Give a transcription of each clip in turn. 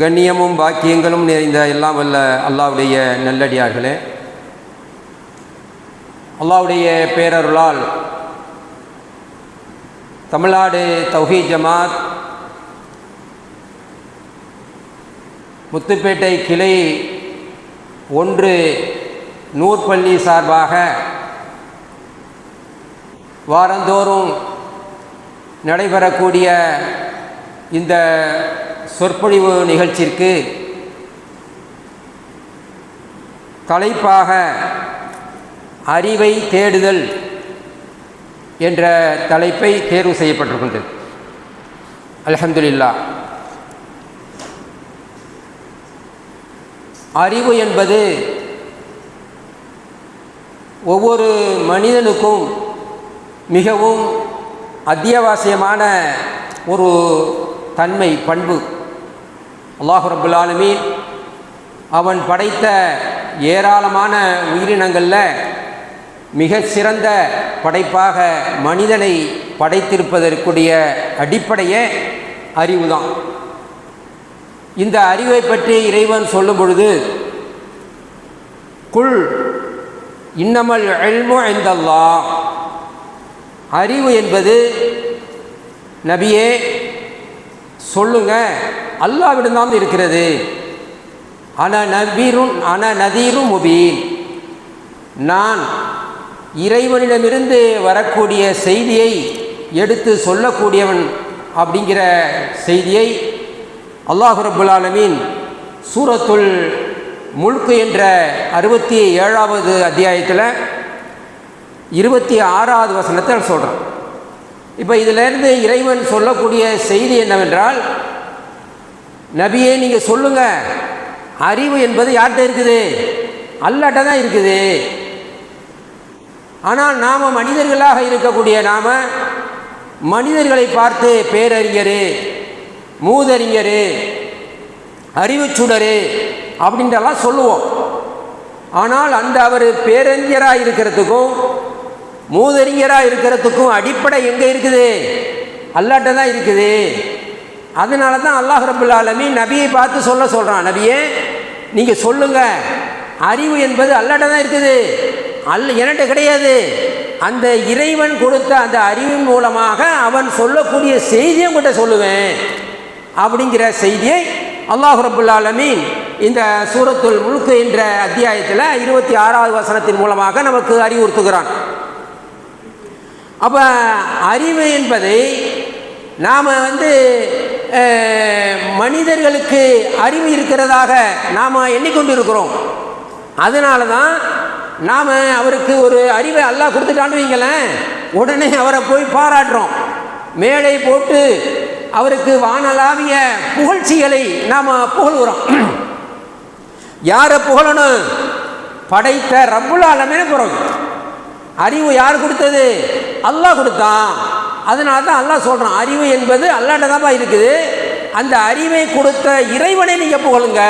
கண்ணியமும் பாக்கியங்களும் நிறைந்த எல்லாம் வல்ல அல்லாவுடைய நல்லடியார்களே. அல்லாவுடைய பேரருளால் தமிழ்நாடு தௌஹீ ஜமாத் முத்துப்பேட்டை கிளை ஒன்று நூற்பள்ளி சார்பாக வாரந்தோறும் நடைபெறக்கூடிய இந்த சொற்பொழிவு நிகழ்ச்சிற்கு தலைப்பாக அறிவை தேடுதல் என்ற தலைப்பை தேர்வு செய்யப்பட்டிருக்கின்றது. அலமதுல்லா அறிவு என்பது ஒவ்வொரு மனிதனுக்கும் மிகவும் அத்தியாவசியமான ஒரு தன்மை பண்பு. அல்லாஹு ரபுல் அவன் படைத்த ஏராளமான உயிரினங்களில் மிக சிறந்த படைப்பாக மனிதனை படைத்திருப்பதற்குரிய அடிப்படையே அறிவு தான் இந்த அறிவை பற்றி இறைவன் சொல்லும் பொழுது குள் இன்னமல் எல்மு எந்தல்லா அறிவு என்பது நபியே சொல்லுங்க. அல்லாவிடம்தான் இருக்கிறது. அன நபீரும் அன நதீரும் முபீன். நான் இறைவனிடமிருந்து வரக்கூடிய செய்தியை எடுத்து சொல்லக்கூடியவன் அப்படிங்கிற செய்தியை அல்லாஹு ரபுல் ஆலமீன் சூரத்துல் முழுக்கு என்ற அறுபத்தி ஏழாவது அத்தியாயத்தில் இருபத்தி ஆறாவது வசனத்தை சொல்கிறான் இப்போ இதிலிருந்து இறைவன் சொல்லக்கூடிய செய்தி என்னவென்றால் நபியே நீங்கள் சொல்லுங்கள் அறிவு என்பது யார்கிட்ட இருக்குது? அல்லாட்ட தான் இருக்குது. ஆனால் நாம் மனிதர்களாக இருக்கக்கூடிய நாம் மனிதர்களை பார்த்து பேரறிஞர் மூதறிஞர் அறிவுச்சுடரு அப்படின்றலாம் சொல்லுவோம். ஆனால் அந்த அவர் பேரறிஞராக இருக்கிறதுக்கும் மூதறிஞராக இருக்கிறதுக்கும் அடிப்படை எங்கே இருக்குது? அல்லாட்ட தான் இருக்குது. அதனால தான் அல்லாஹ் ரபுல் ஆலமி நபியை பார்த்து சொல்ல சொல்கிறான் நபியே நீங்கள் சொல்லுங்கள் அறிவு என்பது அல்லாட்ட தான் இருக்குது. அல்ல என்கிட்ட கிடையாது. அந்த இறைவன் கொடுத்த அந்த அறிவின் மூலமாக அவன் சொல்லக்கூடிய செய்தியை உங்கள்கிட்ட சொல்லுவேன். அப்படிங்கிற செய்தியை அல்லாஹ் ரபுல்லாலமீன் இந்த சூரத்துல் முழுக்கு என்ற அத்தியாயத்தில் இருபத்தி ஆறாவது வசனத்தின் மூலமாக நமக்கு அறிவுறுத்துகிறான். அப்போ அறிவு என்பதை நாம் வந்து மனிதர்களுக்கு அறிவு இருக்கிறதாக நாம் எண்ணிக்கொண்டு இருக்கிறோம் அதனால தான் நாம் அவருக்கு ஒரு அறிவை எல்லாம் கொடுத்துட்டான்னு வைங்களேன் உடனே அவரை போய் பாராட்டுறோம். மேடை போட்டு அவருக்கு வானலாவிய புகழ்ச்சிகளை நாம் புகழ்கிறோம் யாரை புகழணும்? படைத்த ரப்புலாலமே பிறகு. அறிவு யார் கொடுத்தது? அல்லாஹ் கொடுத்தான். அதனால தான் அல்லாஹ் சொல்கிறான் அறிவு என்பது அல்லாட்ட இருக்குது. அந்த அறிவை கொடுத்த இறைவனை நீங்கள் புகழுங்க.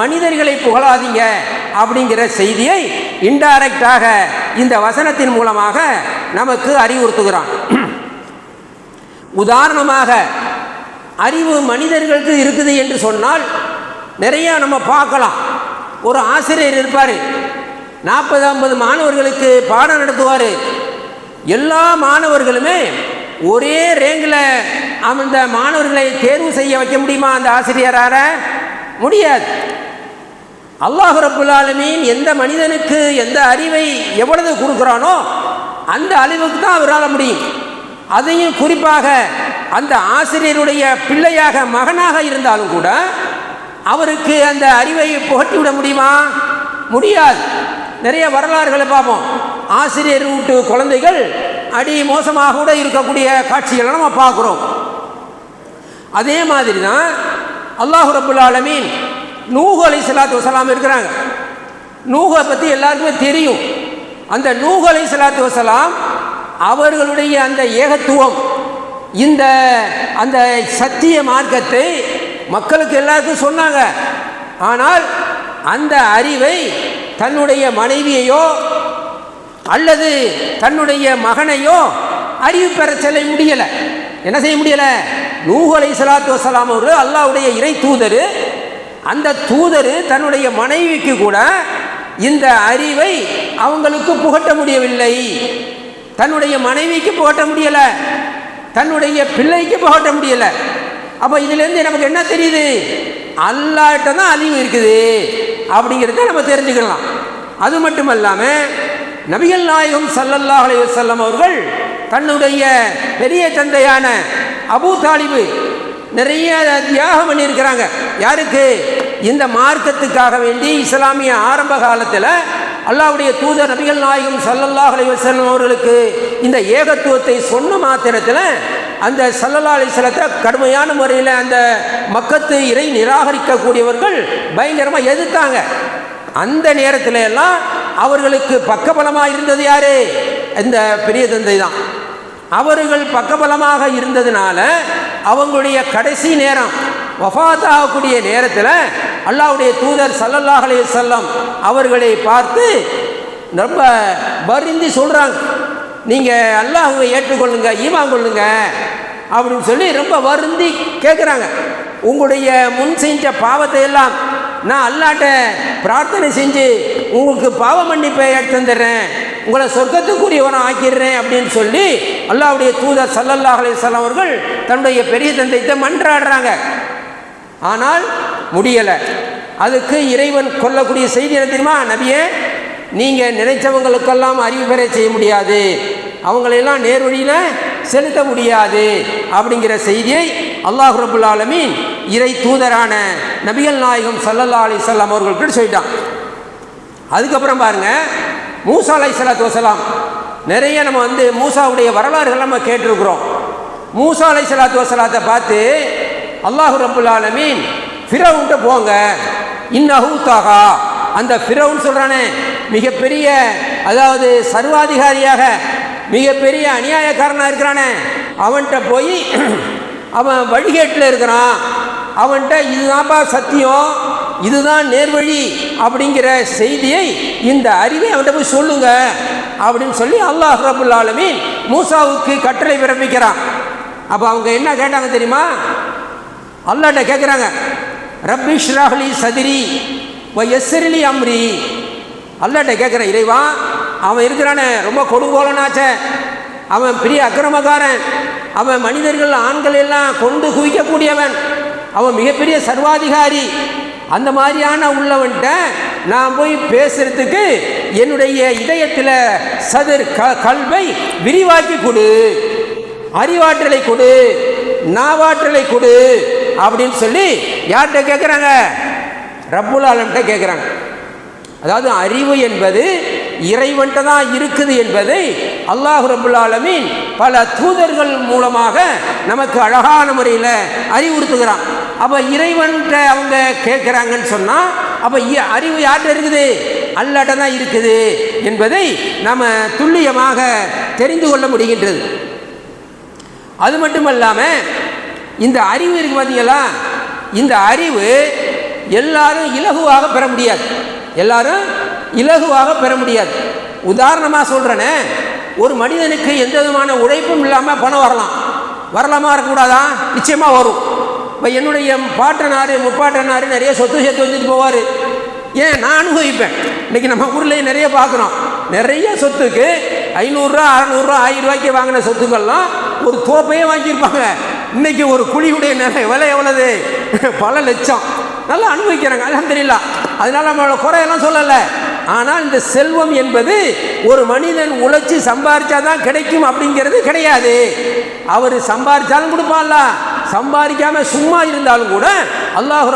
மனிதர்களை புகழாதீங்க. அப்படிங்கிற செய்தியை இன்டைரக்டாக இந்த வசனத்தின் மூலமாக நமக்கு அறிவுறுத்துகிறான். உதாரணமாக அறிவு மனிதர்களுக்கு இருக்குது என்று சொன்னால் நிறையா நம்ம பார்க்கலாம். ஒரு ஆசிரியர் இருப்பார். நாற்பது ஐம்பது மாணவர்களுக்கு பாடம் நடத்துவார். எல்லா மாணவர்களுமே ஒரே ரேங்கில் அந்த மாணவர்களை தேர்வு செய்ய வைக்க முடியுமா அந்த ஆசிரியரார முடியாது. அல்லாஹு எந்த மனிதனுக்கு எந்த அறிவை எவ்வளவு கொடுக்குறானோ அந்த அறிவுக்கு தான் அவரால் முடியும். அதையும் குறிப்பாக அந்த ஆசிரியருடைய பிள்ளையாக மகனாக இருந்தாலும் கூட அவருக்கு அந்த அறிவை புகட்டி விட முடியுமா? முடியாது. நிறைய வரலாறுகளை பார்ப்போம். ஆசிரியர் வீட்டு குழந்தைகள் அடி மோசமாக கூட இருக்கக்கூடிய காட்சிகளை நம்ம பார்க்குறோம். அதே மாதிரி தான் அல்லாஹு ரபுல் ஆலமீன் நூஹு அலி சலாத்து வசலாம் இருக்கிறாங்க. நூகை பற்றி எல்லாருக்குமே தெரியும். அந்த நூஹு அலி சலாத்து வசலாம் அவர்களுடைய அந்த ஏகத்துவம் இந்த அந்த சத்திய மார்க்கத்தை மக்களுக்கு எல்லாருக்கும் சொன்னாங்க. ஆனால் அந்த அறிவை தன்னுடைய மனைவியையோ அல்லது தன்னுடைய மகனையோ அறிவு பெற செல்ல முடியலை. என்ன செய்ய முடியலை? நூகலை அலை சலாத்து வசலாம் அவர்கள் அல்லாவுடைய இறை தூதர் அந்த தூதர் தன்னுடைய மனைவிக்கு கூட இந்த அறிவை அவங்களுக்கு புகட்ட முடியவில்லை. தன்னுடைய மனைவிக்கு புகட்ட முடியலை. தன்னுடைய பிள்ளைக்கு புகட்ட முடியலை. அப்போ இதுலேருந்து நமக்கு என்ன தெரியுது? அல்லாட்ட தான் அறிவு இருக்குது. அப்படிங்கிறத நம்ம தெரிஞ்சுக்கலாம். அது மட்டும் இல்லாமல் நபிகள் நாயகம் சல்லல்லா அலைஹி அவர்கள் தன்னுடைய பெரிய தந்தையான அபூ தாலிபு நிறைய தியாகம் பண்ணியிருக்கிறாங்க. யாருக்கு? இந்த மார்க்கத்துக்காக வேண்டி இஸ்லாமிய ஆரம்ப காலத்தில் அல்லாவுடைய தூதர் நபிகள் நாயகம் ஸல்லல்லாஹு அலைஹி அவர்களுக்கு இந்த ஏகத்துவத்தை சொன்ன மாத்திரத்தில் அந்த சல்லல்லா அலிஸ்லத்தை கடுமையான முறையில் அந்த மக்கத்து இறை நிராகரிக்கக்கூடியவர்கள் பயங்கரமாக எதிர்த்தாங்க. அந்த நேரத்தில் எல்லாம் அவர்களுக்கு பக்கபலமாக இருந்தது யாரு? இந்த பெரிய தந்தை தான். அவர்கள் பக்கபலமாக இருந்ததுனால அவங்களுடைய கடைசி நேரம் வஃபாத் ஆகக்கூடிய நேரத்தில் அல்லாஹ்வுடைய தூதர் சல்லல்லாஹ் அலைஹி அவர்களை பார்த்து ரொம்ப வருந்தி சொல்கிறாங்க நீங்கள் அல்லாஹுவை ஏற்றுக்கொள்ளுங்க ஈமா கொள்ளுங்க அப்படின்னு சொல்லி ரொம்ப வருந்தி கேட்குறாங்க உங்களுடைய முன் செஞ்ச பாவத்தை எல்லாம் நான் அல்லாட்ட பிரார்த்தனை செஞ்சு உங்களுக்கு பாவ மன்னிப்பை எடுத்து தந்துடுறேன். உங்களை சொர்க்கத்துக்குரியவனை ஆக்கிடுறேன் அப்படின்னு சொல்லி அல்லாவுடைய தூதர் சல்லல்லா அலைஹிஸ்ஸலாம் அவர்கள் தன்னுடைய பெரிய தந்தைத்தை மன்றாடுறாங்க. ஆனால் முடியலை. அதுக்கு இறைவன் கொல்லக்கூடிய செய்தி என்ன தெரியுமா? நபியே நீங்கள் நினைச்சவங்களுக்கெல்லாம் அறிவு பெற செய்ய முடியாது. அவங்களையெல்லாம் நேர்வழியில் செலுத்த முடியாது அப்படிங்கிற செய்தியை அல்லாஹ் ரபுல் ஆலமீன் இறை தூதரான நபிகள் நாயகம் சல்லல்லா அலிசல்லாம் அவர்கள்கிட்ட சொல்லிட்டான். அதுக்கப்புறம் பாருங்க மூசா அலை சலாத்து வசலாம் நிறைய நம்ம வந்து மூசாவுடைய வரலாறுகள் நம்ம கேட்டிருக்கிறோம். மூசா அலை சலாத்து வசலாத்தை பார்த்து அல்லாஹு ரபுல்லாலமீன் ஃபிரவுன்ட்ட போங்க. இன்னஹூ அந்த ஃபிரவுன் சொல்கிறானே மிகப்பெரிய அதாவது சர்வாதிகாரியாக மிகப்பெரிய அநியாயக்காரனாக இருக்கிறானே. அவன்கிட்ட போய் அவன் வழிகேட்டில் இருக்கிறான். அவன்கிட்ட இதுதான்ப்பா சத்தியம் இதுதான் நேர்வழி அப்படிங்கிற செய்தியை இந்த அறிவை அவன்கிட்ட போய் சொல்லுங்க அப்படின்னு சொல்லி அல்லாஹ் ரபுல் ஆலமீன் மூசாவுக்கு கட்டளை பிறப்பிக்கிறான். அப்போ அவங்க என்ன கேட்டாங்க தெரியுமா? அல்லாட்ட கேட்குறாங்க ரப்பி ஷ்ராஹ்லி சதிரி வ எஸ்ரிலி அம்ரி. அல்லாட்ட கேட்குறேன் இறைவா அவன் இருக்கிறானே ரொம்ப கொடுங்கோலனாச்சே அவன் பெரிய அக்கிரமக்காரன். அவன் மனிதர்கள் ஆண்கள் எல்லாம் கொண்டு குவிக்கக்கூடியவன். அவன் மிகப்பெரிய சர்வாதிகாரி. அந்த மாதிரியான உள்ளவன்கிட்ட நான் போய் பேசுறதுக்கு என்னுடைய இதயத்தில் சதுர் க கல்வை விரிவாக்கி கொடு. அறிவாற்றலை கொடு. நாவாற்றலை கொடு அப்படின்னு சொல்லி யார்கிட்ட கேட்குறாங்க ரப்புல் ஆலம்கிட்ட கேட்குறாங்க அதாவது அறிவு என்பது இறைவன்கிட்ட தான் இருக்குது என்பதை அல்லாஹு ரபுல்லாலமின் பல தூதர்கள் மூலமாக நமக்கு அழகான முறையில் அறிவுறுத்துகிறான். அப்போ இறைவன்கிட்ட அவங்க கேட்குறாங்கன்னு சொன்னால் அப்போ இ- அறிவு யார்கிட்ட இருக்குது? அல்லாட்ட தான் இருக்குது என்பதை நம்ம துல்லியமாக தெரிந்து கொள்ள முடிகின்றது. அது மட்டும் இல்லாமல் இந்த அறிவு இருக்கு பார்த்தீங்களா இந்த அறிவு எல்லாரும் இலகுவாக பெற முடியாது. எல்லாரும் இலகுவாக பெற முடியாது. உதாரணமாக சொல்கிறேனே ஒரு மனிதனுக்கு எந்த விதமான உழைப்பும் இல்லாமல் பணம் வரலாம். வரலாமா இருக்கக்கூடாதா? நிச்சயமாக வரும். இப்போ என்னுடைய பாட்டனார் முப்பாட்டனார் நிறைய சொத்து சேர்த்து வந்துட்டு போவார். ஏன்? நான் அனுபவிப்பேன். இன்னைக்கு நம்ம ஊர்லேயே நிறைய பார்க்குறோம் நிறைய சொத்துக்கு ஐநூறுரூவா அறநூறுரூவா ஆயிரம் ரூபாய்க்கு வாங்கின சொத்துக்கள்லாம் ஒரு தோப்பையே வாங்கியிருப்பாங்க. இன்னைக்கு ஒரு குழியுடைய நிலை விலை எவ்வளவு? பல லட்சம். நல்லா அனுபவிக்கிறாங்க அல்ஹம்துலில்லாஹ் அதனால நம்மளோட குறையெல்லாம் சொல்லலை. ஆனால் இந்த செல்வம் என்பது ஒரு மனிதன் உழைச்சி சம்பாரிச்சாதான் கிடைக்கும் அப்படிங்கிறது கிடையாது. அவர் சம்பாரிச்சாலும் கொடுப்பான்ல. சம்பாதிக்காம சும்மா இருந்தாலும் கூட அல்லாஹ்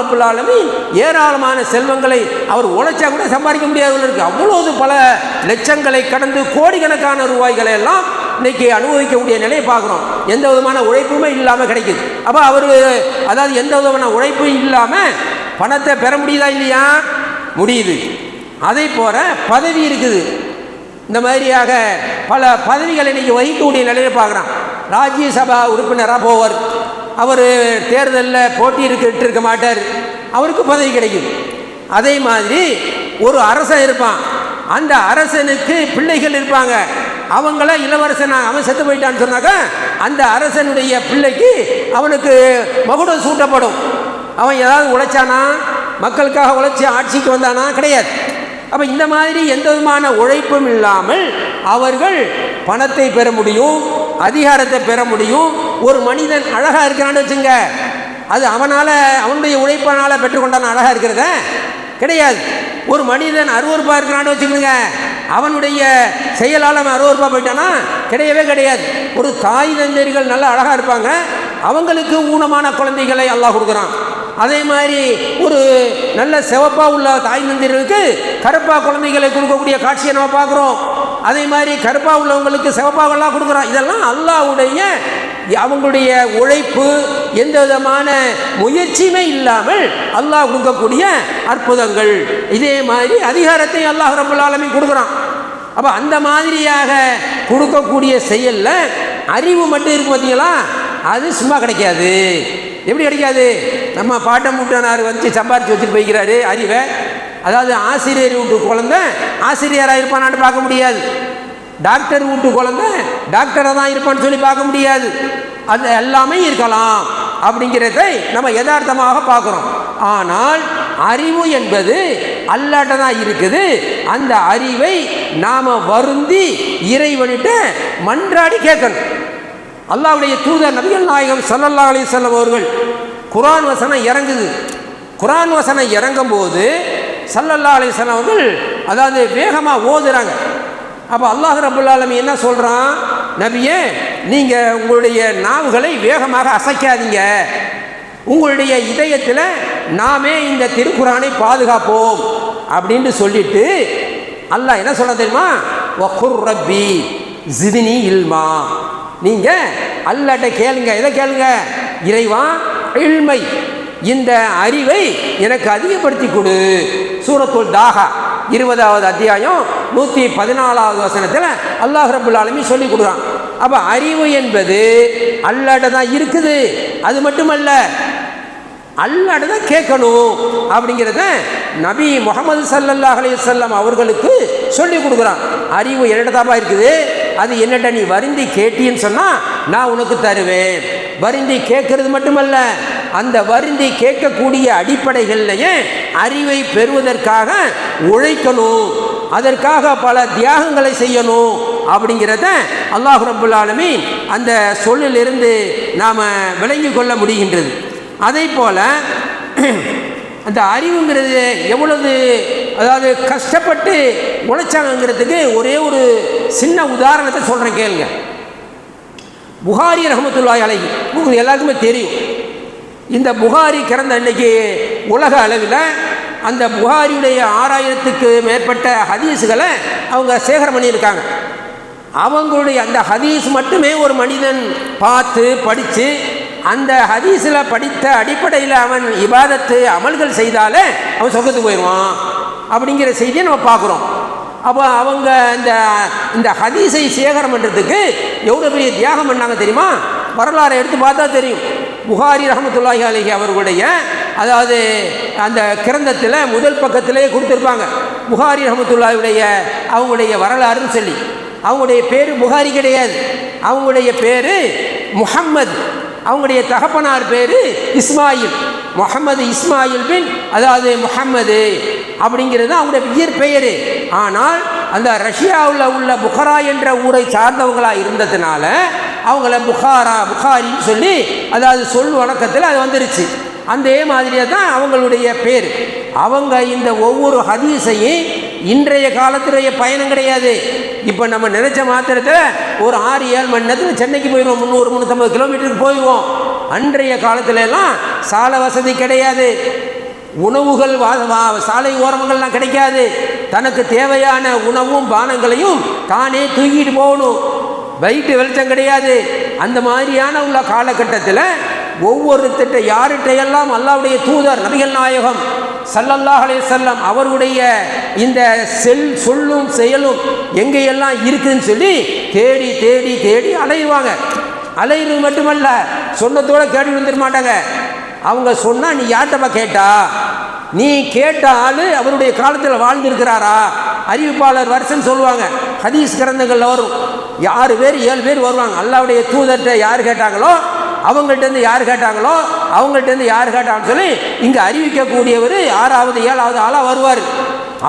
ஏராளமான செல்வங்களை அவர் உழைச்சா கூட சம்பாதிக்க முடியாதவர்களுக்கு இருக்கு அவ்வளவு பல லட்சங்களை கடந்து கோடிக்கணக்கான ரூபாய்களை எல்லாம் இன்னைக்கு அனுபவிக்கக்கூடிய நிலையை பார்க்குறோம். எந்த விதமான உழைப்புமே இல்லாமல் கிடைக்குது. அப்போ அவர் அதாவது எந்த விதமான உழைப்பும் இல்லாமல் பணத்தை பெற முடியுதா இல்லையா? முடியுது. அதே போல பதவி இருக்குது. இந்த மாதிரியாக பல பதவிகளை இன்னைக்கு வகிக்கக்கூடிய நிலையை பார்க்குறான். ராஜ்யசபா உறுப்பினராக போவார். அவர் தேர்தலில் போட்டியிட்டு இருக்க மாட்டார். அவருக்கு பதவி கிடைக்கும் அதே மாதிரி ஒரு அரசன் இருப்பான். அந்த அரசனுக்கு பிள்ளைகள் இருப்பாங்க. அவங்கள இளவரசன் அவன் செத்து போயிட்டான்னு சொன்னாக்கா அந்த அரசனுடைய பிள்ளைக்கு அவனுக்கு மகுடம் சூட்டப்படும். அவன் ஏதாவது உழைச்சானா மக்களுக்காக உழைச்சி ஆட்சிக்கு வந்தானா கிடையாது. அப்போ இந்த மாதிரி எந்த விதமான உழைப்பும் இல்லாமல் அவர்கள் பணத்தை பெற முடியும் அதிகாரத்தை பெற முடியும். ஒரு மனிதன் அழகாக இருக்கிறான்னு வச்சுங்க. அது அவனால் அவனுடைய உழைப்பினால் பெற்றுக்கொண்டான அழகாக இருக்கிறத கிடையாது. ஒரு மனிதன் அருவறுப்பாக இருக்கிறான்னு வச்சுக்கோங்க. அவனுடைய செயலால் அவன் அருவறுப்பாக போயிட்டானா? கிடையவே கிடையாது. ஒரு தாய் தந்தையர்கள் நல்லா அழகாக இருப்பாங்க. அவங்களுக்கு ஊனமான குழந்தைகளை அல்லாஹ் கொடுக்குறான். அதே மாதிரி ஒரு நல்ல சிவப்பாக உள்ள தாய் தந்தையர்களுக்கு கருப்பாக குழந்தைகளை கொடுக்கக்கூடிய காட்சியை நம்ம பார்க்குறோம். அதே மாதிரி கருப்பாக உள்ளவங்களுக்கு சிவப்பாகலாம் கொடுக்குறோம் இதெல்லாம் அல்லாவுடைய அவங்களுடைய உழைப்பு எந்த விதமான முயற்சியுமே இல்லாமல் அல்லாஹ் கொடுக்கக்கூடிய அற்புதங்கள். இதே மாதிரி அதிகாரத்தை அல்லாஹ் ரபுல்லாலுமே கொடுக்குறான். அப்போ அந்த மாதிரியாக கொடுக்கக்கூடிய செயலில் அறிவு மட்டும் இருக்கு பார்த்தீங்களா அது சும்மா கிடைக்காது. எப்படி கிடைக்காது நம்ம பாட்டம் முட்டனார் வந்து சம்பாதிச்சு வச்சுட்டு போய்க்கிறாரு அறிவை. அதாவது ஆசிரியர் வீட்டு குழந்தை ஆசிரியராக இருப்பானான்னு பார்க்க முடியாது. டாக்டர் வீட்டு குழந்தை டாக்டராக தான் இருப்பான்னு சொல்லி பார்க்க முடியாது. அது எல்லாமே இருக்கலாம் அப்படிங்கிறதை நம்ம யதார்த்தமாக பார்க்குறோம். ஆனால் அறிவு என்பது அல்லாட்ட தான் இருக்குது. அந்த அறிவை நாம் வருந்தி இறைவனிட்ட மன்றாடி கேட்கணும். அல்லாவுடைய தூதர் நபிகள் நாயகம் சல்லல்லா அலி செல்லம் அவர்கள் குரான் வசனம் இறங்குது. குரான் வசனம் இறங்கும் போது சல்லல்லா அலி செல்லம் அவர்கள் அதாவது வேகமாக ஓதுறாங்க. அப்போ அல்லாஹ் ரபுல்லாலமி என்ன சொல்கிறான் நபியே நீங்கள் உங்களுடைய நாவுகளை வேகமாக அசைக்காதீங்க. உங்களுடைய இதயத்தில் நாமே இந்த திருக்குறானை பாதுகாப்போம் அப்படின்ட்டு சொல்லிட்டு அல்லாஹ் என்ன சொல்ல தெரியுமா? வக்குர் ரப்பி ஜிதினி இல்மா. நீங்கள் அல்லாட்ட கேளுங்க எதை கேளுங்க? இறைவா இல்மை. இந்த அறிவை எனக்கு அதிகப்படுத்தி கொடு. சூரத்துல் தாகா இருபதாவது அத்தியாயம் நூற்றி பதினாலாவது வசனத்தில் அல்லாஹ் ரபுல் ஆலமீன் சொல்லி கொடுக்குறான். அப்போ அறிவு என்பது அல்லாட்ட தான் இருக்குது. அது மட்டுமல்ல அல்லாட்ட தான் கேட்கணும் அப்படிங்கிறத நபி முகமது சல்லல்லாஹ் அலையம் அவர்களுக்கு சொல்லி கொடுக்குறான். அறிவு என்னடதாப்பா இருக்குது? அது என்னட்ட நீ வருந்தி கேட்டின்னு சொன்னால் நான் உனக்கு தருவேன். வருந்தி கேட்கறது மட்டுமல்ல அந்த வருந்தி கேட்கக்கூடிய அடிப்படைகள்லையே அறிவை பெறுவதற்காக உழைக்கணும். அதற்காக பல தியாகங்களை செய்யணும் அப்படிங்கிறத அல்லாஹ் ரபுல் அந்த சொல்லிலிருந்து நாம் விளங்கி கொள்ள முடிகின்றது. அதே போல் அந்த அறிவுங்கிறது எவ்வளவு அதாவது கஷ்டப்பட்டு உழைச்சாங்கிறதுக்கு ஒரே ஒரு சின்ன உதாரணத்தை சொல்கிறேன் கேளுங்க. புகாரி ரஹமத்துல்லாய் அழகி உங்களுக்கு எல்லாருக்குமே தெரியும். இந்த புகாரி கிறந்த அன்னைக்கு உலக அளவில் அந்த புகாரியுடைய ஆறாயிரத்துக்கு மேற்பட்ட ஹதீஸுகளை அவங்க சேகரம் பண்ணியிருக்காங்க. அவங்களுடைய அந்த ஹதீஸ் மட்டுமே ஒரு மனிதன் பார்த்து படித்து அந்த ஹதீஸில் படித்த அடிப்படையில் அவன் இபாதத்து அமல்கள் செய்தாலே அவன் சொர்க்கத்துக்கு போயிடுவான். அப்படிங்கிற செய்தியை நம்ம பார்க்குறோம். அப்போ அவங்க இந்த இந்த ஹதீஸை சேகரம் பண்ணுறதுக்கு எவ்வளோ பெரிய தியாகம் பண்ணாங்க தெரியுமா? வரலாறை எடுத்து பார்த்தா தெரியும். புகாரி ரஹமத்துல்லாஹி அலஹி அவர்களுடைய அதாவது அந்த கிரந்தத்தில் முதல் பக்கத்திலே கொடுத்துருப்பாங்க. புகாரி ரஹமத்துல்லாவுடைய அவங்களுடைய வரலாறுன்னு சொல்லி. அவங்களுடைய பேர் புகாரி கிடையாது. அவங்களுடைய பேர் முஹம்மது. அவங்களுடைய தகப்பனார் பேர் இஸ்மாயில். முகமது இஸ்மாயில் பின் அதாவது முகம்மது அப்படிங்கிறது அவங்களுடைய இயற்பெயர் ஆனால் அந்த ரஷ்யாவில் உள்ள புகாரா என்ற ஊரை சார்ந்தவங்களாக இருந்ததுனால அவங்கள புகாரா புகாரின்னு சொல்லி அதாவது சொல் வணக்கத்தில் அது வந்துருச்சு. அந்த மாதிரியே தான் அவங்களுடைய பேர். அவங்க இந்த ஒவ்வொரு ஹதீஸையும் இன்றைய காலத்துடைய பயணம் கிடையாது. இப்போ நம்ம நினச்ச மாத்திரத்தில் ஒரு ஆறு ஏழு மணி நேரத்தில் சென்னைக்கு போயிடுவோம். முந்நூறு முந்நூற்றம்பது கிலோமீட்டருக்கு போயிடுவோம். அன்றைய காலத்துல எல்லாம் சாலை வசதி கிடையாது. உணவுகள் வா- வா- சாலை ஓரங்கள்லாம் கிடைக்காது. தனக்கு தேவையான உணவும் பானங்களையும் தானே தூக்கிட்டு போகணும். வயிற்று வெளிச்சம் கிடையாது. அந்த மாதிரியான உள்ள காலகட்டத்தில் ஒவ்வொருத்திட்ட யார்கிட்ட எல்லாம் அல்லாவுடைய தூதர் நபிகள் நாயகம் சல்லல்லாஹ் அலைஹி செல்லம் அவருடைய இந்த செல் சொல்லும் செயலும் எங்கேயெல்லாம் இருக்குதுன்னு சொல்லி தேடி தேடி தேடி அலையுவாங்க அலையிறது மட்டுமல்ல சொன்னத்தோடு கேட்டு வந்துட மாட்டாங்க. அவங்க சொன்னால் நீ யார்கிட்டப்பா கேட்டா? நீ கேட்ட ஆள் அவருடைய காலத்தில் வாழ்ந்திருக்கிறாரா? அறிவிப்பாளர் வருஷம் சொல்லுவாங்க. ஹதீஸ் கிரந்தங்களில் வரும். ஆறு பேர் ஏழு பேர் வருவாங்க. அல்லாவுடைய தூதர்கிட்ட யார் கேட்டாங்களோ அவங்கள்ட்டேருந்து யார் கேட்டாங்களோ அவங்கள்ட்டேருந்து யார் கேட்டாங்கன்னு சொல்லி இங்கே அறிவிக்கக்கூடியவர் ஆறாவது ஏழாவது ஆளாக வருவார்.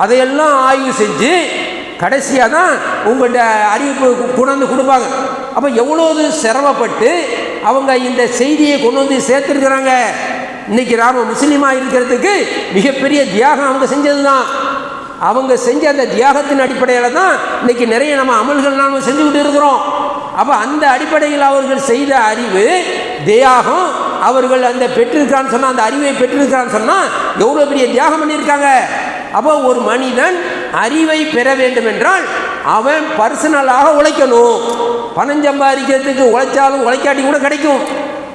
அதையெல்லாம் ஆய்வு செஞ்சு கடைசியாக தான் உங்கள்கிட்ட அறிவிப்பு கொண்டாந்து கொண்டு வந்து கொடுப்பாங்க. அப்போ எவ்வளோது சிரமப்பட்டு அவங்க இந்த செய்தியை கொண்டு வந்து சேர்த்துருக்குறாங்க. இன்னைக்கு நாம முஸ்லீமாக இருக்கிறதுக்கு மிகப்பெரிய தியாகம் அவங்க செஞ்சது தான் அவங்க செஞ்ச அந்த தியாகத்தின் அடிப்படையில் தான் இன்னைக்கு நிறைய நம்ம அமல்கள் நாம் செஞ்சுக்கிட்டு இருக்கிறோம். அப்போ அந்த அடிப்படையில் அவர்கள் செய்த அறிவு தியாகம் அவர்கள் அந்த பெற்றிருக்கான்னு சொன்னால் அந்த அறிவை பெற்றிருக்கான்னு சொன்னால் எவ்வளோ பெரிய தியாகம் பண்ணியிருக்காங்க. அப்போ ஒரு மனிதன் அறிவை பெற வேண்டும் என்றால் அவன் பர்சனலாக உழைக்கணும். பணம் சம்பாதிக்கிறதுக்கு உழைச்சாலும் உழைக்காட்டி கூட கிடைக்கும்.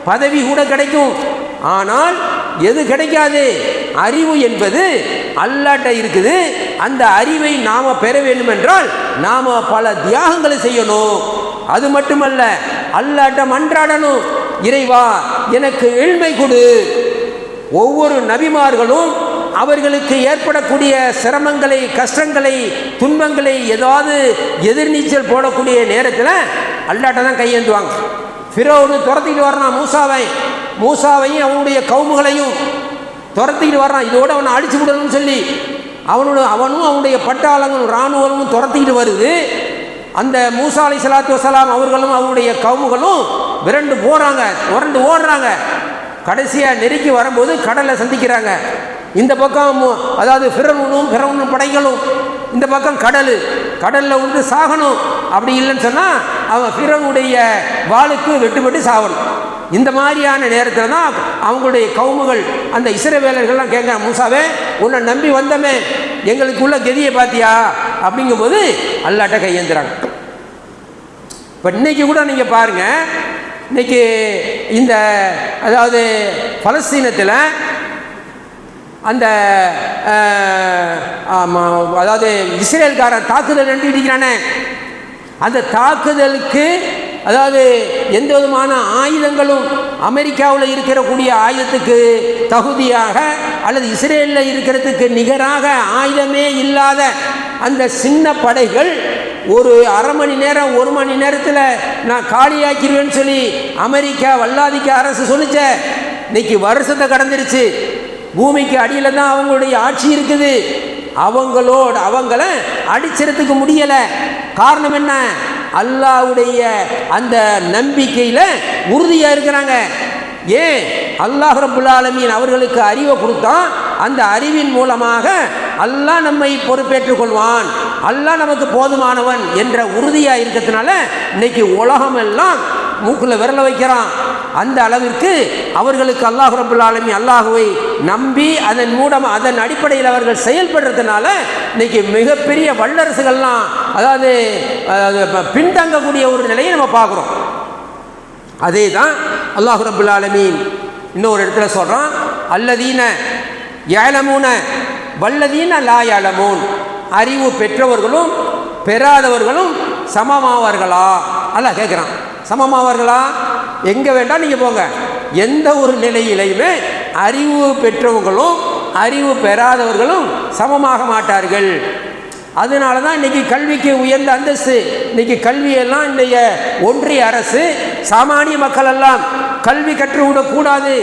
பதவி கூட கிடைக்கும். ஆனால் எது கிடைக்காது? அறிவு என்பது அல்லாட்ட இருக்குது. அந்த அறிவை நாம் பெற வேண்டும் என்றால் நாம் பல தியாகங்களை செய்யணும். அது மட்டுமல்ல அல்லாட்ட மன்றாடணும். இறைவா எனக்கு ஏழ்மை கொடு. ஒவ்வொரு நபிமார்களும் அவர்களுக்கு ஏற்படக்கூடிய சிரமங்களை கஷ்டங்களை துன்பங்களை ஏதாவது எதிர்நீச்சல் போடக்கூடிய நேரத்தில் அல்லாட்ட தான் கையேந்துவாங்க. ஃபிரோனு துரத்திட்டு வர்றான் மூசாவை. மூசாவையும் அவனுடைய கவுமுகளையும் துரத்திக்கிட்டு வர்றான். இதோட அவனை அடிச்சு விடணும்னு சொல்லி அவனோட அவனும் அவனுடைய பட்டாளங்களும் இராணுவமும் துரத்திக்கிட்டு வருது. அந்த மூசா அலி சலாத்து வசலாம் அவர்களும் அவருடைய கவுமுகளும் விரண்டு போகிறாங்க உரண்டு ஓடுறாங்க. கடைசியாக நெருக்கி வரும்போது கடலை சந்திக்கிறாங்க. இந்த பக்கம் அதாவது ஃபிரவுனும் ஃபிரவுனும் படைகளும் இந்த பக்கம் கடல். கடலில் வந்து சாகணும். அப்படி இல்லைன்னு சொன்னால் அவன் ஃபிரவுனுடைய வாளுக்கு வெட்டுப்பட்டு சாகணும். இந்த மாதிரியான நேரத்தில் தான் அவங்களுடைய கவுமுகள் அந்த இஸ்ரவேலர்கள்லாம் கேட்க மூசாவே உன்னை நம்பி வந்தமே. எங்களுக்கு உள்ள கதியை பார்த்தியா அப்படிங்கும்போது அல்லாட்ட கையேந்துறாங்க. இப்போ இன்னைக்கு கூட நீங்கள் பாருங்கள் இன்னைக்கு இந்த அதாவது பலஸ்தீனத்தில் அந்த அதாவது இஸ்ரேல்காரன் தாக்குதல் நடத்திக்கிறானே அந்த தாக்குதலுக்கு அதாவது எந்த விதமான ஆயுதங்களும் அமெரிக்காவில் இருக்கக்கூடிய ஆயுதத்துக்கு தகுதியாக அல்லது இஸ்ரேலில் இருக்கிறதுக்கு நிகராக ஆயுதமே இல்லாத அந்த சின்ன படைகள் ஒரு அரை மணி நேரம் ஒரு மணி நேரத்தில் நான் காலியாக்கிடுவேன்னு சொல்லி அமெரிக்கா வல்லாதிக்க அரசு சொல்லிச்ச. இன்னைக்கு வருஷத்தை கடந்துருச்சு. பூமிக்கு அடியில் தான் அவங்களுடைய ஆட்சி இருக்குது. அவங்களோட அவங்கள அடிச்சிடத்துக்கு முடியலை. காரணம் என்ன? அல்லாவுடைய அந்த நம்பிக்கையில் உறுதியாக இருக்கிறாங்க. ஏன்? அல்லாஹ் ரபுல்லாலமீன் அவர்களுக்கு அறிவை கொடுத்தான் அந்த அறிவின் மூலமாக அல்லாஹ் நம்மை பொறுப்பேற்றுக் கொள்வான். அல்லாஹ் நமக்கு போதுமானவன் என்ற உறுதியாக இருக்கிறதுனால இன்னைக்கு உலகம் எல்லாம் மூக்கில் விரல வைக்கிறான். அந்த அளவிற்கு அவர்களுக்கு அல்லாஹ் ரபுல் ஆலமி அல்லாஹுவை நம்பி அதன் மூடம் அதன் அடிப்படையில் அவர்கள் செயல்படுறதுனால இன்றைக்கி மிகப்பெரிய வல்லரசுகள்லாம் அதாவது பின்தங்கக்கூடிய ஒரு நிலையை நம்ம பார்க்குறோம். அதே தான் அல்லாஹு ரபுல் ஆலமீன் இன்னொரு இடத்துல சொல்கிறான் அல்லதீன ஏலமூன வல்லதீன லா ஏலமூன் அறிவு பெற்றவர்களும் பெறாதவர்களும் சமமாவார்களா? அல்லாஹ் கேட்குறான் சமமாவார்களா? எங்கே வேண்டாம் நீங்கள் போங்க. எந்த ஒரு நிலையிலையுமே அறிவு பெற்றவங்களும் அறிவு பெறாதவர்களும் சமமாக மாட்டார்கள். அதனால தான் இன்னைக்கு கல்விக்கு உயர்ந்த அந்தஸ்து. இன்னைக்கு கல்வியெல்லாம் இன்றைய ஒன்றிய அரசு சாமானிய மக்கள் எல்லாம் கல்வி கற்றுவிடக்கூடாது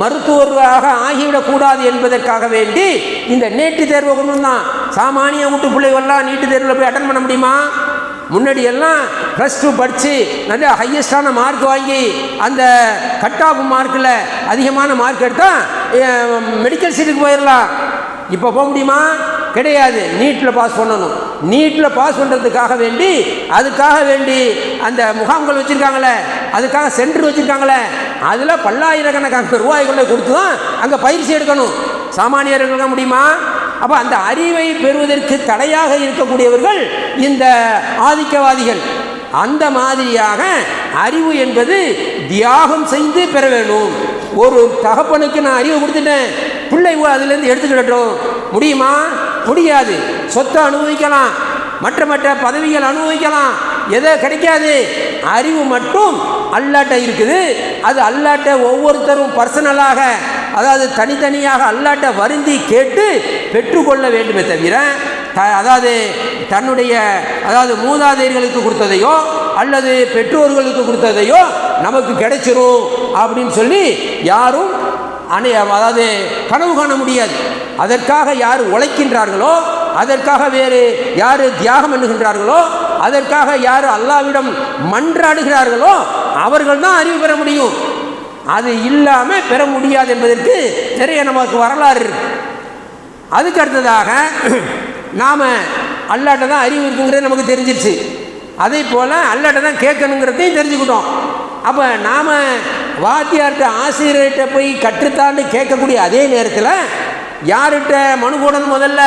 மருத்துவராக ஆகிவிடக்கூடாது என்பதற்காக வேண்டி இந்த நீட்டு தேர்வு கொண்டு தான் சாமானிய வீட்டு பிள்ளைகள்லாம் நீட்டு தேர்வில் போய் அட்டன் பண்ண முடியுமா? முன்னாடியெல்லாம் ப்ளஸ் டூ படித்து நல்ல ஹையஸ்டான மார்க் வாங்கி அந்த கட் ஆஃப் மார்க்கில் அதிகமான மார்க் எடுத்தால் மெடிக்கல் சீட்டுக்கு போயிடலாம் இப்போ போக முடியுமா? கிடையாது. நீட்டில் பாஸ் பண்ணணும். நீட்டில் பாஸ் பண்ணுறதுக்காக வேண்டி அதுக்காக வேண்டி அந்த முகாம்கள் வச்சுருக்காங்களே அதுக்காக சென்டர் வச்சுருக்காங்களே அதில் பல்லாயிரக்கணக்கான ரூபாய் கொண்டு கொடுத்து தான் அங்கே பயிற்சி எடுக்கணும். சாமானியர்களுக்கு முடியுமா? அப்போ அந்த அறிவை பெறுவதற்கு தடையாக இருக்கக்கூடியவர்கள் இந்த ஆதிக்கவாதிகள். அந்த மாதிரியாக அறிவு என்பது தியாகம் செய்து பெற வேணும் ஒரு தகப்பனுக்கு நான் அறிவு கொடுத்துட்டேன். பிள்ளை அதுலேருந்து எடுத்துக்கிடட்டும் முடியுமா? முடியாது. சொத்தை அனுபவிக்கலாம். மற்ற மற்ற பதவிகள் அனுபவிக்கலாம். எதை கிடைக்காது. அறிவு மட்டும் அல்லாட்ட இருக்குது. அது அல்லாட்ட ஒவ்வொருத்தரும் பர்சனலாக அதாவது தனித்தனியாக அல்லாட்ட வருந்தி கேட்டு பெற்றுக்கொள்ள வேண்டுமே தவிர த அதாவது தன்னுடைய அதாவது மூதாதையர்களுக்கு கொடுத்ததையோ அல்லது பெற்றோர்களுக்கு கொடுத்ததையோ நமக்கு கிடைச்சிரும் அப்படின்னு சொல்லி யாரும் அணை அதாவது கனவு காண முடியாது. அதற்காக யார் உழைக்கின்றார்களோ அதற்காக வேறு யார் தியாகம் பண்ணுகின்றார்களோ அதற்காக யார் அல்லாவிடம் மன்றாடுகிறார்களோ அவர்கள் தான் அறிவு பெற முடியும். அது இல்லாமல் பெற முடியாது என்பதற்கு நிறைய நமக்கு வரலாறு இருக்கு. அதுக்கு அடுத்ததாக நாம் அல்லாட்ட தான் அறிவு இருக்குங்கிறது நமக்கு தெரிஞ்சிருச்சு. அதே போல் அல்லாட்ட தான் கேட்கணுங்கிறதையும் தெரிஞ்சுக்கிட்டோம். அப்போ நாம் வாத்தியார்கிட்ட ஆசிரியர்கிட்ட போய் கற்றுத்தாண்டு கேட்கக்கூடிய அதே நேரத்தில் யார்கிட்ட மனு போடணும் முதல்ல?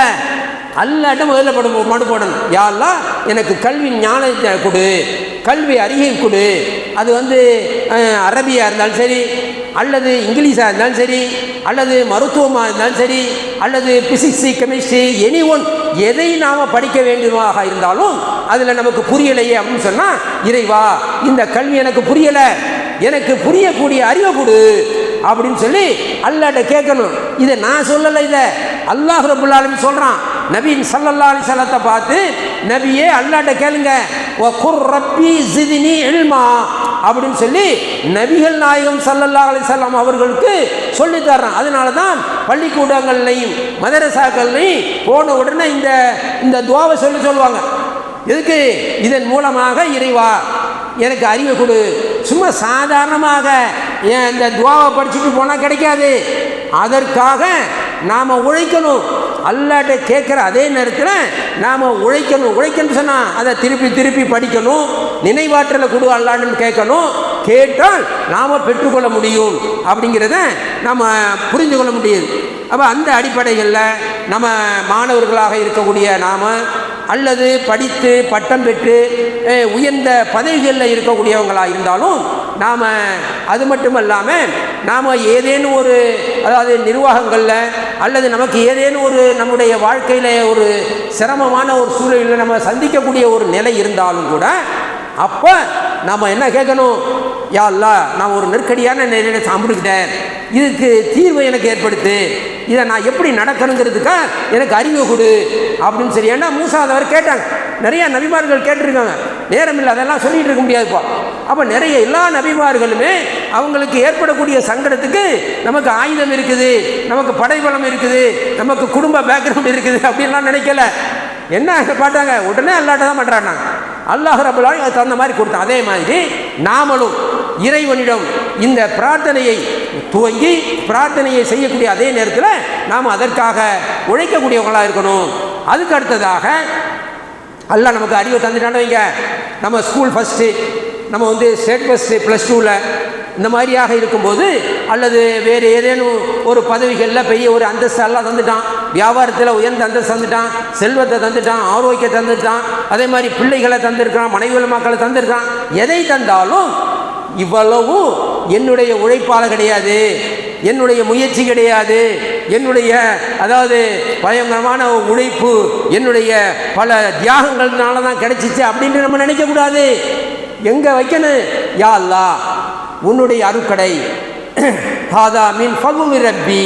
அல்லாட்ட முதல்ல படு மனு போடணும். யாரெல்லாம் எனக்கு கல்வி ஞானத்தை கொடு கல்வி அறிகை கொடு அது வந்து அரபியாக இருந்தாலும் சரி அல்லது இங்கிலீஷாக இருந்தாலும் சரி அல்லது மருத்துவமாக இருந்தாலும் சரி அல்லது பிசிக்ஸு கெமிஸ்ட்ரி எனி ஒன் எதை நாம் படிக்க வேண்டுமாக இருந்தாலும் அதில் நமக்கு புரியலையே அப்படின்னு சொன்னால் இறைவா இந்த கல்வி எனக்கு புரியலை எனக்கு புரியக்கூடிய அறிவை கொடு அப்படின்னு சொல்லி அல்லாட்ட கேட்கணும். இதை நான் சொல்லலை இதை. அல்லாஹ் ரபுல்லாலும் சொல்கிறான் நபீன் சல்லல்லா அலிசல்லத்தை பார்த்து நபியே அல்லாட்ட கேளுங்க. ஓ குர் ரப்பி ஜிதினி இல்மா. அப்படின்னு சொல்லி நபிகள் நாயகம் சல்லல்லா அலிசல்லாம் அவர்களுக்கு சொல்லித் தர்றான். அதனால தான் பள்ளிக்கூடங்கள்லையும் மதரசாக்கள்லையும் போன உடனே இந்த இந்த துவாவை சொல்லி சொல்லுவாங்க. எதுக்கு? இதன் மூலமாக இறைவா எனக்கு அறிவை கொடு. சும்மா சாதாரணமாக ஏன் இந்த துவாவை படிச்சுட்டு போனால் கிடைக்காது. அதற்காக நாம் உழைக்கணும். அல்லாட்ட கேட்குற அதே நேரத்தில் நாம் உழைக்கணும் உழைக்கணும்னு சொன்னால் அதை திருப்பி திருப்பி படிக்கணும் நினைவாற்றலை கொடு அல்லான்னு கேட்கணும். கேட்டால் நாம் பெற்றுக்கொள்ள முடியும் அப்படிங்கிறத நம்ம புரிந்து கொள்ள முடியுது அப்போ அந்த அடிப்படைகளில் நம்ம மாணவர்களாக இருக்கக்கூடிய நாம் அல்லது படித்து பட்டம் பெற்று உயர்ந்த பதவிகளில் இருக்கக்கூடியவங்களாக இருந்தாலும் நாம் அது மட்டும் இல்லாமல் நாம் ஏதேனும் ஒரு அதாவது நிர்வாகங்களில் அல்லது நமக்கு ஏதேனும் ஒரு நம்முடைய வாழ்க்கையில் ஒரு சிரமமான ஒரு சூழலில் நம்ம சந்திக்கக்கூடிய ஒரு நிலை இருந்தாலும் கூட அப்போ நாம் என்ன கேட்கணும்? யா அல்லாஹ் நான் ஒரு நெருக்கடியான நிலையில் சாம்பிட்டுக்கிட்டேன் இதுக்கு தீர்வை எனக்கு ஏற்படுத்து. இதை நான் எப்படி நடக்கணுங்கிறதுக்கா எனக்கு அறிவு கொடு. அப்படின்னு சொல்லி ஏன்னா மூசாதவர் கேட்டாங்க. நிறையா நபிமார்கள் கேட்டிருக்காங்க. நேரம் இல்லை அதெல்லாம் சொல்லிகிட்டு இருக்க முடியாதுப்பா. அப்போ நிறைய எல்லா நபிமார்களுமே அவங்களுக்கு ஏற்படக்கூடிய சங்கடத்துக்கு நமக்கு ஆயுதம் இருக்குது நமக்கு படைபலம் இருக்குது நமக்கு குடும்ப பேக்ரவுண்ட் இருக்குது அப்படின்லாம் நினைக்கல. என்ன பார்த்தாங்க? உடனே அல்லாட்ட தான் பண்ணுறாங்க அல்லாஹ் ரபுல்லாலும் அதுக்கு தகுந்த மாதிரி கொடுத்தான். அதே மாதிரி நாமளும் இறைவனிடம் இந்த பிரார்த்தனையை துவங்கி பிரார்த்தனையை செய்யக்கூடிய அதே நேரத்தில் நாம் அதற்காக உழைக்கக்கூடியவங்களாக இருக்கணும். அதுக்கு அடுத்ததாக அல்லாஹ் நமக்கு அறிவை தந்துட்டான்னு வைங்க. நம்ம ஸ்கூல் ஃபஸ்ட்டு நம்ம வந்து ஸ்டேட் ஃபஸ்ட்டு ப்ளஸ் டூவில் இந்த மாதிரியாக இருக்கும்போது அல்லது வேறு ஏதேனும் ஒரு பதவிகளில் பெரிய ஒரு அந்தஸ்தெல்லாம் தந்துட்டான் வியாபாரத்தில் உயர்ந்த அந்தஸ்து தந்துட்டான் செல்வத்தை தந்துட்டான் ஆரோக்கியத்தை தந்துட்டான் அதே மாதிரி பிள்ளைகளை தந்திருக்கான் மனைவிகள் மக்களை தந்திருக்கான் எதை தந்தாலும் இவ்வளவு என்னுடைய உழைப்பால கிடையாது என்னுடைய முயற்சி கிடையாது என்னுடைய அதாவது பயங்கரமான உழைப்பு என்னுடைய பல தியாகங்கள்னால தான் கிடைச்சிச்சு அப்படின்னு நம்ம நினைக்கக்கூடாது. எங்கே வைக்கணும்? யா அல்லா உன்னுடைய அருக்கடை. ஹாதா மீன் ஃபகுமி ரப்பி.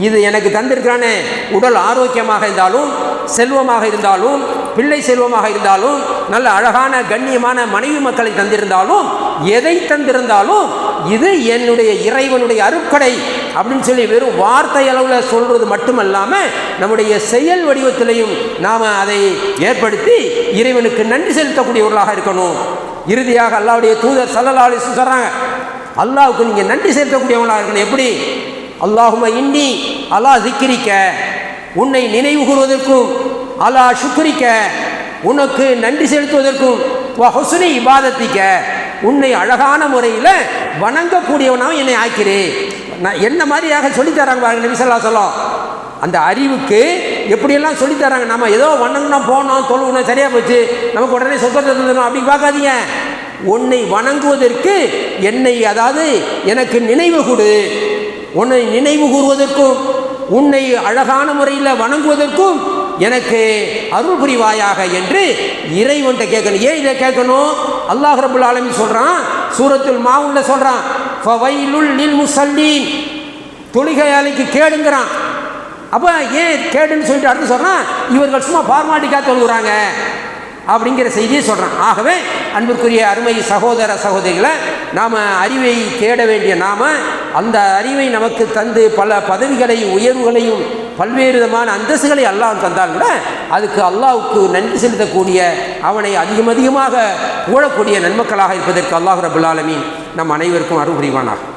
இது எனக்கு தந்திருக்கிறானே. உடல் ஆரோக்கியமாக இருந்தாலும் செல்வமாக இருந்தாலும் பிள்ளை செல்வமாக இருந்தாலும் நல்ல அழகான கண்ணியமான மனைவி மக்களை தந்திருந்தாலும் எதை தந்திருந்தாலும் இது என்னுடைய இறைவனுடைய அருட்கடை அப்படின்னு சொல்லி வெறும் வார்த்தை அளவில் சொல்கிறது மட்டுமல்லாமல் நம்முடைய செயல் வடிவத்திலையும் நாம் அதை ஏற்படுத்தி இறைவனுக்கு நன்றி செலுத்தக்கூடியவர்களாக இருக்கணும். இறுதியாக அல்லாவுடைய தூதர் சல்லல்லா சொல்கிறாங்க அல்லாவுக்கு நீங்கள் நன்றி செலுத்தக்கூடியவங்களாக இருக்கணும். எப்படி? அல்லாஹும இன்னி அலா திக்கிரிக்க உன்னை நினைவு கூறுவதற்கும் அலா சுக்ரிக்க உனக்கு நன்றி செலுத்துவதற்கும் ஹொசுனி இபாதத்திக்க உன்னை அழகான முறையில் வணங்கக்கூடியவனாகவும் என்னை ஆக்கிறேன். நான் என்ன மாதிரியாக சொல்லித்தராங்க பாருங்க நபிசல்லா சொல்லம் அந்த அறிவுக்கு எப்படியெல்லாம் சொல்லித்தராங்க? நம்ம ஏதோ வணங்கினா போனோம் தொழுகணும் சரியாக போச்சு நமக்கு உடனே சொத்தத்தை தந்துடணும் அப்படி பார்க்காதீங்க. உன்னை வணங்குவதற்கு என்னை அதாவது எனக்கு நினைவு கொடு. உன்னை நினைவு கூறுவதற்கும் உன்னை அழகான முறையில் வணங்குவதற்கும் எனக்கு அருள் புரிவாயாக என்று இறைவன்கிட்ட கேட்கணும். ஏன் இதை கேட்கணும்? அல்லாஹ் ரபுல் ஆலமி சொல்கிறான் சூரத்துல் மாவுல்ல சொல்கிறான் ஃபவைலுல் நில் முசல்லீன். தொழுகையாளிக்கு கேடுங்கிறான். அப்போ ஏன் கேடுன்னு சொல்லிட்டு அடுத்து சொல்கிறான் இவர்கள் சும்மா ஃபார்மாலிட்டிக்காக தொழுகிறாங்க. அப்படிங்கிற செய்தியை சொல்கிறான் ஆகவே அன்புக்குரிய அருமை சகோதர சகோதரிகளை நாம் அறிவை தேட வேண்டிய நாம் அந்த அறிவை நமக்கு தந்து பல பதவிகளையும் உயர்வுகளையும் பல்வேறு விதமான அந்தஸ்துகளை அல்லாஹ் தந்தால் கூட அதுக்கு அல்லாவுக்கு நன்றி செலுத்தக்கூடிய அவனை அதிகம் அதிகமாக புகழக்கூடிய நன்மக்களாக இருப்பதற்கு அல்லாஹ் ரபுல் ஆலமீன் நம் அனைவருக்கும் அருள் புரிவானாகும்